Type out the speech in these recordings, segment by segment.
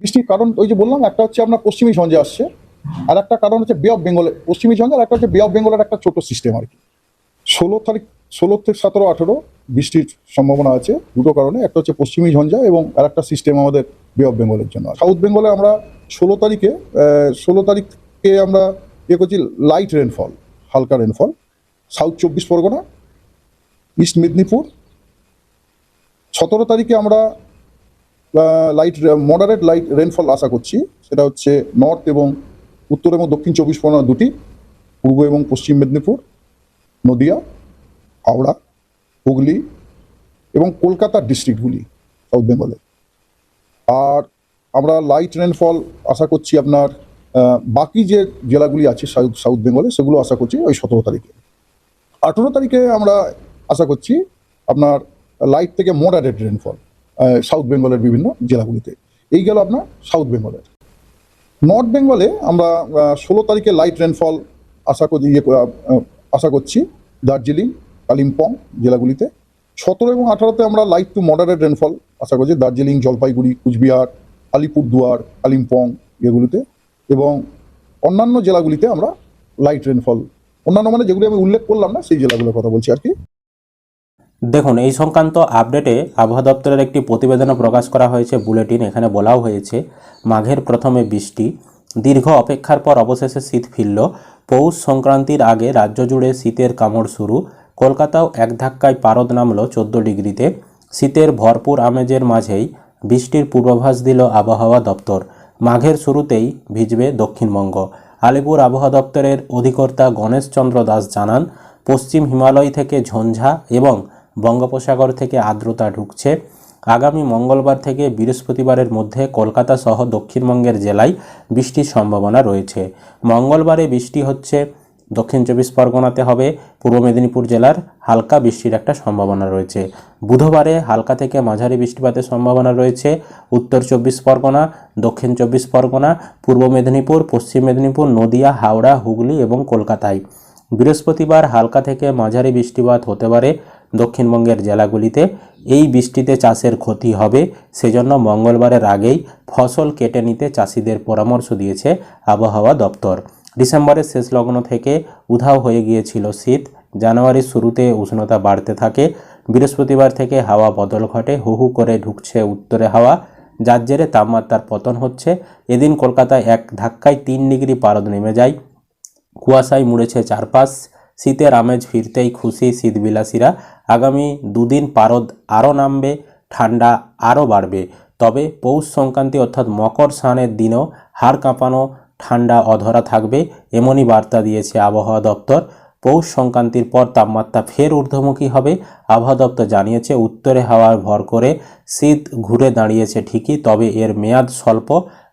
বৃষ্টির কারণ, ওই যে বললাম, একটা হচ্ছে আপনার পশ্চিমী ঝঞ্ঝে আসছে, আর একটা কারণ হচ্ছে বে অফ বেঙ্গলে পশ্চিমী ঝঞ্ঝে আর একটা হচ্ছে বে অফ বেঙ্গলের একটা ছোট সিস্টেম আর কি। ষোলো তারিখ, ষোলো থেকে সতেরো, আঠেরো বৃষ্টির সম্ভাবনা আছে দুটো কারণে, একটা হচ্ছে পশ্চিমী ঝঞ্ঝা এবং আর একটা সিস্টেম আমাদের বে অফ বেঙ্গলের জন্য সাউথ বেঙ্গলে আমরা ষোলো তারিখে ষোলো তারিখে আমরা ইয়ে করছি লাইট রেনফল হালকা rainfall south Chabbish Pargana east Medinipur সতেরো তারিখে আমরা লাইট মডারেট লাইট রেনফল আশা করছি। সেটা হচ্ছে নর্থ এবং উত্তর এবং দক্ষিণ চব্বিশ পরগনা দুটি, পূর্ব এবং পশ্চিম মেদিনীপুর, নদিয়া, হাওড়া, হুগলি এবং কলকাতার ডিস্ট্রিক্টগুলি সাউথ বেঙ্গলে আর আমরা লাইট রেনফল আশা করছি আপনার বাকি যে জেলাগুলি আছে সাউথ বেঙ্গলে সেগুলো আশা করছি ওই সতেরো তারিখে। আঠেরো তারিখে আমরা আশা করছি আপনার লাইট থেকে মডারেট রেনফল সাউথ বেঙ্গলের বিভিন্ন জেলাগুলিতে। এই গেল আপনার সাউথ বেঙ্গলের নর্থ বেঙ্গলে আমরা ষোলো তারিখে লাইট রেনফল আশা করি ইয়ে আশা করছি, দার্জিলিং, কালিম্পং জেলাগুলিতে। সতেরো এবং আঠারোতে আমরা লাইট টু মডারেট রেনফল আশা করছি, দার্জিলিং, জলপাইগুড়ি, কুচবিহার, আলিপুরদুয়ার, কালিম্পং এগুলিতে। এবং অন্যান্য জেলাগুলিতে আমরা লাইট রেনফল অন্যান্য মানে যেগুলি আমি উল্লেখ করলাম না, সেই জেলাগুলোর কথা বলছি আর কি। দেখুন, এই সংক্রান্ত আপডেটে আবহাওয়া দপ্তরের একটি প্রতিবেদনও প্রকাশ করা হয়েছে, বুলেটিন এখানে বলাও হয়েছে। মাঘের প্রথমে বৃষ্টি, দীর্ঘ অপেক্ষার পর অবশেষে শীত ফিরল। পৌষ সংক্রান্তির আগে রাজ্য জুড়ে শীতের কামড় শুরু। কলকাতাও এক ধাক্কায় পারদ নামল চোদ্দ ডিগ্রিতে। শীতের ভরপুর আমেজের মাঝেই বৃষ্টির পূর্বাভাস দিল আবহাওয়া দপ্তর। মাঘের শুরুতেই ভিজবে দক্ষিণবঙ্গ। আলিপুর আবহাওয়া দপ্তরের অধিকর্তা গণেশচন্দ্র দাস জানান, পশ্চিম হিমালয় থেকে ঝঞ্ঝা এবং বঙ্গোপসাগর থেকে আর্দ্রতা ঢুকছে। আগামী মঙ্গলবার থেকে বৃহস্পতিবারের মধ্যে কলকাতা সহ দক্ষিণবঙ্গের জেলায় বৃষ্টির সম্ভাবনা রয়েছে। মঙ্গলবারে বৃষ্টি হচ্ছে, দক্ষিণ চব্বিশ পরগনাতে হবে, পূর্ব মেদিনীপুর জেলার হালকা বৃষ্টির একটা সম্ভাবনা রয়েছে। বুধবারে হালকা থেকে মাঝারি বৃষ্টিপাতের সম্ভাবনা রয়েছে, উত্তর চব্বিশ পরগনা, দক্ষিণ চব্বিশ পরগনা, পূর্ব মেদিনীপুর, পশ্চিম মেদিনীপুর, নদিয়া, হাওড়া, হুগলি এবং কলকাতায়। বৃহস্পতিবার হালকা থেকে মাঝারি বৃষ্টিপাত হতে পারে দক্ষিণবঙ্গের জেলাগুলিতে এই বৃষ্টিতে চাষের ক্ষতি হবে। সেজন্য মঙ্গলবারের আগেই ফসল কেটে নিতে চাষিদের পরামর্শ দিয়েছে আবহাওয়া দপ্তর। ডিসেম্বরের শেষ লগ্ন থেকে উধাও হয়ে গিয়েছিল শীত। জানুয়ারির শুরুতে উষ্ণতা বাড়তে থাকে। বৃহস্পতিবার থেকে হাওয়া বদল ঘটে। হু হু করে ঢুকছে উত্তরে হাওয়া। যার জেরে তাপমাত্রার পতন হচ্ছে। এদিন কলকাতায় এক ধাক্কায় তিন ডিগ্রি পারদ নেমে যায়। কুয়াশায় মুড়েছে চারপাশ। শীতের আমেজ ফিরতেই খুশি শীতবিলাসীরা। আগামী দুদিন পারদ আরও নামবে, ঠান্ডা আরও বাড়বে। তবে পৌষ সংক্রান্তি অর্থাৎ মকর স্নানের দিনেও হাড় কাঁপানো, ঠান্ডা অধরা থাকবে এমনই বার্তা দিয়েছে আবহাওয়া দপ্তর। পৌষ সংক্রান্তির পর তাপমাত্রা ফের ঊর্ধ্বমুখী হবে, আবহাওয়া দপ্তর জানিয়েছে উত্তরে হাওয়ার ভর করে শীত ঘুরে দাঁড়িয়েছে ঠিকই, তবে এর মেয়াদ স্বল্প।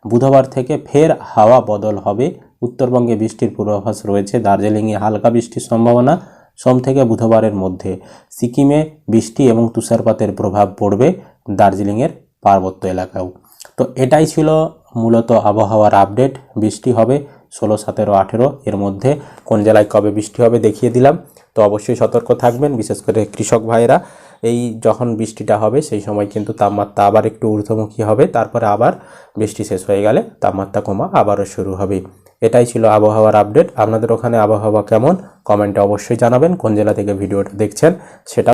বুধবার থেকে ফের হাওয়া বদল হবে। উত্তরবঙ্গে বৃষ্টির পূর্বাভাস রয়েছে, দার্জিলিংয়ে হালকা বৃষ্টির সম্ভাবনা। সোম থেকে বুধবারের মধ্যে সিকিমে বৃষ্টি এবং তুষারপাতের প্রভাব পড়বে দার্জিলিংয়ের পার্বত্য এলাকাও। তো এটাই ছিল মূলত আবহাওয়ার আপডেট। বৃষ্টি হবে ষোলো, সতেরো, আঠেরো, এর মধ্যে কোন জেলায় কবে বৃষ্টি হবে দেখিয়ে দিলাম। তো অবশ্যই সতর্ক থাকবেন, বিশেষ করে কৃষক ভাইয়েরা। এই যখন বৃষ্টিটা হবে সেই সময় কিন্তু তাপমাত্রা আবার একটু ঊর্ধ্বমুখী হবে, তারপরে আবার বৃষ্টি শেষ হয়ে গেলে তাপমাত্রা কমা আবারও শুরু হবে। এটাই ছিল আবহাওয়ার আপডেট। আপনাদের ওখানে আবহাওয়া কেমন? কমেন্টে অবশ্যই জানাবেন। কোন জেলা থেকে ভিডিওটা দেখছেন সেটা